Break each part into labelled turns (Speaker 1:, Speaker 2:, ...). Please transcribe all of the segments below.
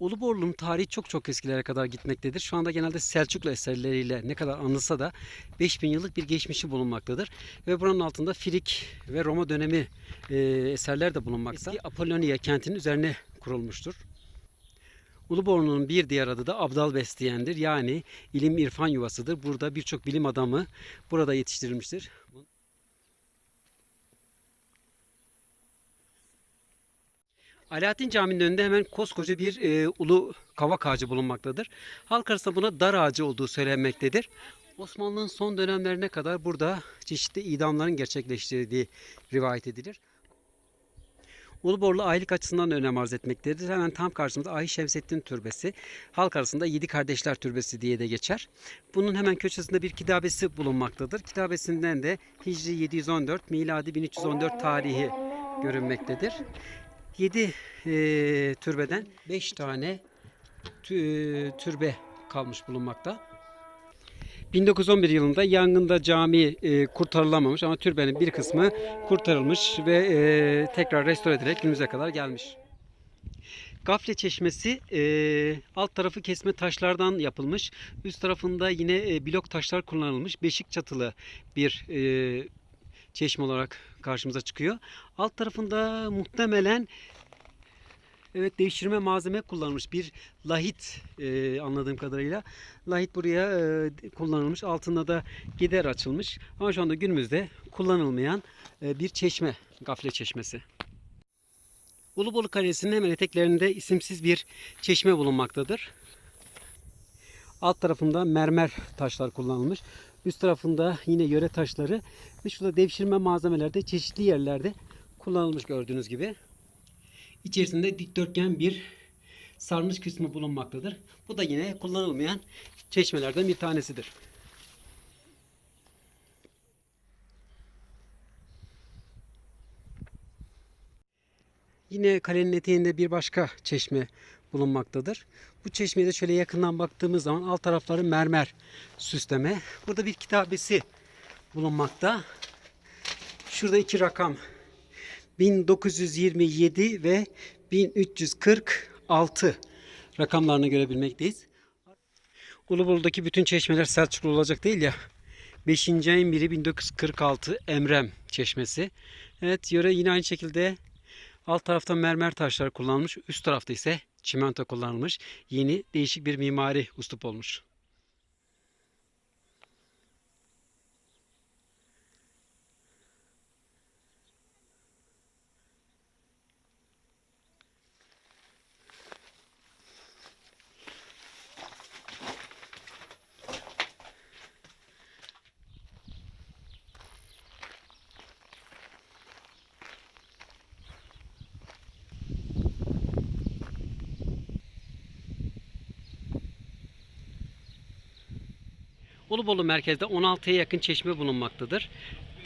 Speaker 1: Uluborlu'nun tarihi çok çok eskilere kadar gitmektedir. Şu anda genelde Selçuklu eserleriyle ne kadar anılsa da 5000 yıllık bir geçmişi bulunmaktadır. Ve buranın altında Frig ve Roma dönemi e, eserler de bulunmakta. Eski Apollonia kentinin üzerine kurulmuştur. Uluborlu'nun bir diğer adı da Abdal Bestiyen'dir. Yani ilim irfan yuvasıdır. Burada birçok bilim adamı burada yetiştirilmiştir. Alaaddin Camii'nin önünde hemen koskoca bir e, ulu kavak ağacı bulunmaktadır. Halk arasında buna dar ağacı olduğu söylenmektedir. Osmanlı'nın son dönemlerine kadar burada çeşitli idamların gerçekleştirildiği rivayet edilir. Uluborlu aylık açısından da önem arz etmektedir. Hemen tam karşımızda Ahi Şemsettin Türbesi. Halk arasında Yedi Kardeşler Türbesi diye de geçer. Bunun hemen köşesinde bir kitabesi bulunmaktadır. Kitabesinden de Hicri 714, miladi 1314 tarihi görünmektedir. 7 türbeden 5 tane tü- türbe kalmış bulunmakta. 1911 yılında yangında cami e, kurtarılamamış ama türbenin bir kısmı kurtarılmış ve e, tekrar restore edilerek günümüze kadar gelmiş. Gafle Çeşmesi e, alt tarafı kesme taşlardan yapılmış. Üst tarafında yine e, blok taşlar kullanılmış. Beşik çatılı bir e, çeşme olarak karşımıza çıkıyor. Alt tarafında muhtemelen Evet devşirme malzeme kullanılmış bir lahit e, anladığım kadarıyla. Lahit buraya e, kullanılmış. Altında da gider açılmış. Ama şu anda günümüzde kullanılmayan e, bir çeşme. Gafle çeşmesi. Ulubolu Kalesi'nin hemen eteklerinde isimsiz bir çeşme bulunmaktadır. Alt tarafında mermer taşlar kullanılmış. Üst tarafında yine yöre taşları ve şurada devşirme malzemeler de çeşitli yerlerde kullanılmış gördüğünüz gibi. İçerisinde dikdörtgen bir sarnıç kısmı bulunmaktadır. Bu da yine kullanılmayan çeşmelerden bir tanesidir. Yine kalenin eteğinde bir başka çeşme bulunmaktadır. Bu çeşmeye de şöyle yakından baktığımız zaman alt tarafları mermer süsleme. Burada bir kitabesi bulunmakta. Şurada iki rakam 1927 ve 1346 rakamlarını görebilmekteyiz. Uluburnu'daki bütün çeşmeler Selçuklu olacak değil ya. 5. ayın biri 1946 Emrem Çeşmesi. Evet yöre yine aynı şekilde alt tarafta mermer taşlar kullanılmış. Üst tarafta ise çimento kullanılmış. Yeni değişik bir mimari uslup olmuş. Ulubolu merkezde 16'ya yakın çeşme bulunmaktadır.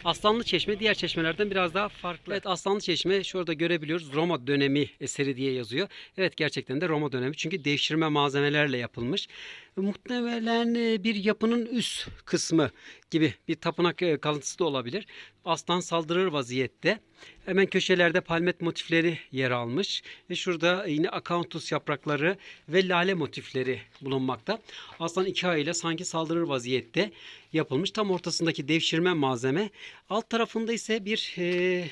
Speaker 1: Aslanlı Çeşme diğer çeşmelerden biraz daha farklı. Evet Aslanlı Çeşme şurada görebiliyoruz. Roma dönemi eseri diye yazıyor. Evet gerçekten de Roma dönemi. Çünkü devşirme malzemelerle yapılmış. Muhtemelen e, bir yapının üst kısmı gibi bir tapınak e, kalıntısı da olabilir. Aslan saldırır vaziyette. Hemen köşelerde palmet motifleri yer almış. Ve şurada yine akantus yaprakları ve lale motifleri bulunmakta. Aslan iki ayıyla sanki saldırır vaziyette yapılmış. Tam ortasındaki devşirme malzeme. Alt tarafında ise bir e,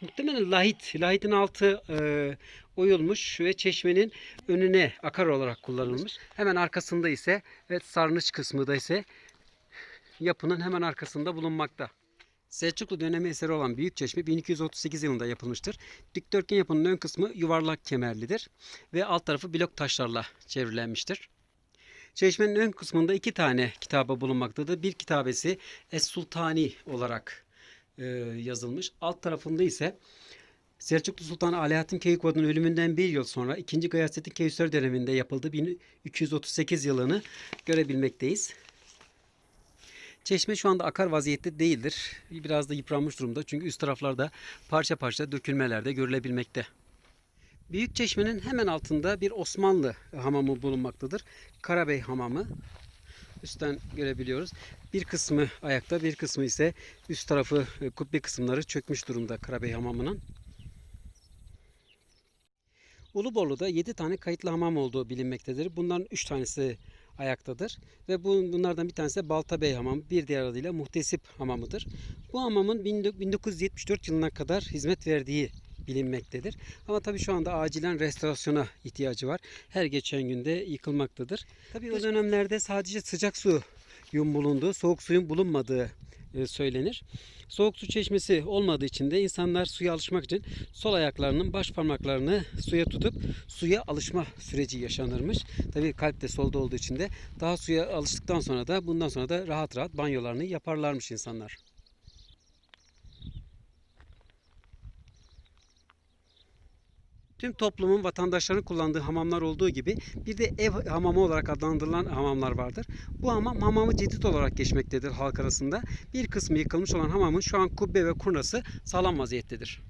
Speaker 1: muhtemelen lahit. Lahitin altı e, oyulmuş ve çeşmenin önüne akar olarak kullanılmış. Hemen arkasında ise evet sarnıç kısmı da ise yapının hemen arkasında bulunmakta. Selçuklu dönemi eseri olan Büyük Çeşme 1238 yılında yapılmıştır. Dikdörtgen yapının ön kısmı yuvarlak kemerlidir ve alt tarafı blok taşlarla çevrilenmiştir. Çeşmenin ön kısmında iki tane kitabı bulunmaktadır. Bir kitabesi Es Sultani olarak e, yazılmış. Alt tarafında ise Selçuklu Sultanı Alaaddin Keykubat'ın ölümünden bir yıl sonra 2. Gıyasettin Keyhüsrev döneminde yapıldığı 1238 yılını görebilmekteyiz. Çeşme şu anda akar vaziyette değildir. Biraz da yıpranmış durumda. Çünkü üst taraflarda parça parça dökülmeler de görülebilmekte. Büyük çeşmenin hemen altında bir Osmanlı hamamı bulunmaktadır. Karabey Hamamı. Üstten görebiliyoruz. Bir kısmı ayakta, bir kısmı ise üst tarafı e, kubbe kısımları çökmüş durumda Karabey Hamamı'nın. Uluborlu'da 7 tane kayıtlı hamam olduğu bilinmektedir. Bunların 3 tanesi ayaktadır. Ve bu, bunlardan bir tanesi de Baltabey Hamamı, bir diğer adıyla Muhtesip Hamamı'dır. Bu hamamın 1974 yılına kadar hizmet verdiği bilinmektedir. Ama tabii şu anda acilen restorasyona ihtiyacı var. Her geçen günde yıkılmaktadır. Tabii o dönemlerde sadece sıcak su yum bulunduğu, soğuk suyun bulunmadığı e, söylenir. Soğuk su çeşmesi olmadığı için de insanlar suya alışmak için sol ayaklarının baş parmaklarını suya tutup suya alışma süreci yaşanırmış. Tabii kalp de solda olduğu için de daha suya alıştıktan sonra da bundan sonra da rahat rahat banyolarını yaparlarmış insanlar. Tüm toplumun vatandaşların kullandığı hamamlar olduğu gibi bir de ev hamamı olarak adlandırılan hamamlar vardır. Bu hamam hamamı ciddi olarak geçmektedir halk arasında. Bir kısmı yıkılmış olan hamamın şu an kubbe ve kurnası sağlam vaziyettedir.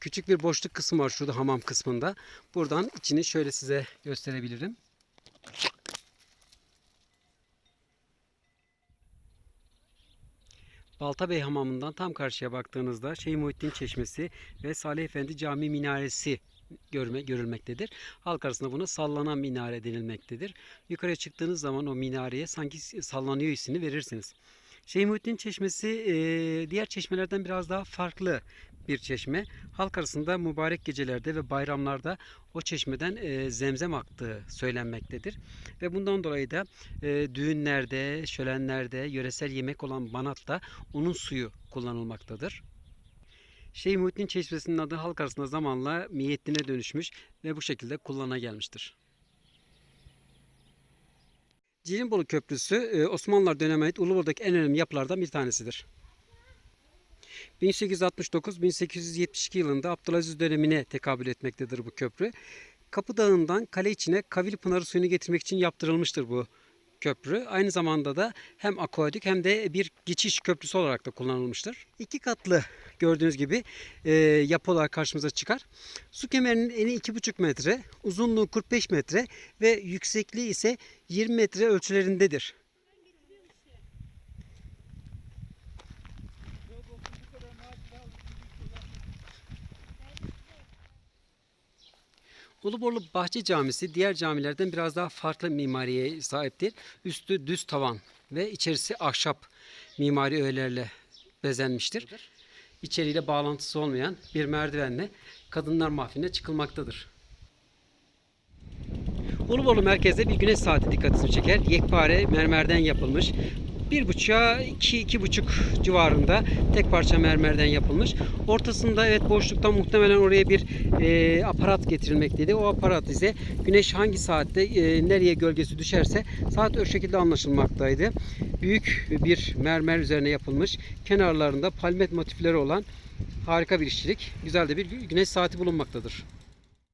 Speaker 1: Küçük bir boşluk kısmı var şurada hamam kısmında. Buradan içini şöyle size gösterebilirim. Baltabey Hamamı'ndan tam karşıya baktığınızda Şeyh Muhittin Çeşmesi ve Salih Efendi Camii Minaresi görme, görülmektedir. Halk arasında buna sallanan minare denilmektedir. Yukarıya çıktığınız zaman o minareye sanki sallanıyor hissini verirsiniz. Şeyh Muhittin Çeşmesi diğer çeşmelerden biraz daha farklı bir çeşme. Halk arasında mübarek gecelerde ve bayramlarda o çeşmeden e, zemzem aktığı söylenmektedir. Ve bundan dolayı da e, düğünlerde, şölenlerde, yöresel yemek olan banatta onun suyu kullanılmaktadır. Şeyh Muhittin Çeşmesi'nin adı halk arasında zamanla Miyettin'e dönüşmüş ve bu şekilde kullanıla gelmiştir. Cilinbolu Köprüsü e, Osmanlılar dönemine ait Ulubor'daki en önemli yapılardan bir tanesidir. 1869-1872 yılında Abdülaziz dönemine tekabül etmektedir bu köprü. Kapı Dağı'ndan kale içine Kavili Pınarı suyunu getirmek için yaptırılmıştır bu köprü. Aynı zamanda da hem akvadik hem de bir geçiş köprüsü olarak da kullanılmıştır. İki katlı gördüğünüz gibi e, yapı olarak karşımıza çıkar. Su kemerinin eni 2,5 metre, uzunluğu 45 metre ve yüksekliği ise 20 metre ölçülerindedir. Uluborlu Bahçe Camisi diğer camilerden biraz daha farklı mimariye sahiptir. Üstü düz tavan ve içerisi ahşap mimari öğelerle bezenmiştir. İçeriyle bağlantısı olmayan bir merdivenle kadınlar mahfiline çıkılmaktadır. Uluborlu merkezde bir güneş saati dikkatini çeker. Yekpare mermerden yapılmış. Bir buçuğa iki, iki buçuk civarında tek parça mermerden yapılmış. Ortasında evet boşluktan muhtemelen oraya bir e, aparat getirilmekteydi. O aparat ise güneş hangi saatte e, nereye gölgesi düşerse saat o şekilde anlaşılmaktaydı. Büyük bir mermer üzerine yapılmış. Kenarlarında palmet motifleri olan harika bir işçilik. Güzel de bir güneş saati bulunmaktadır.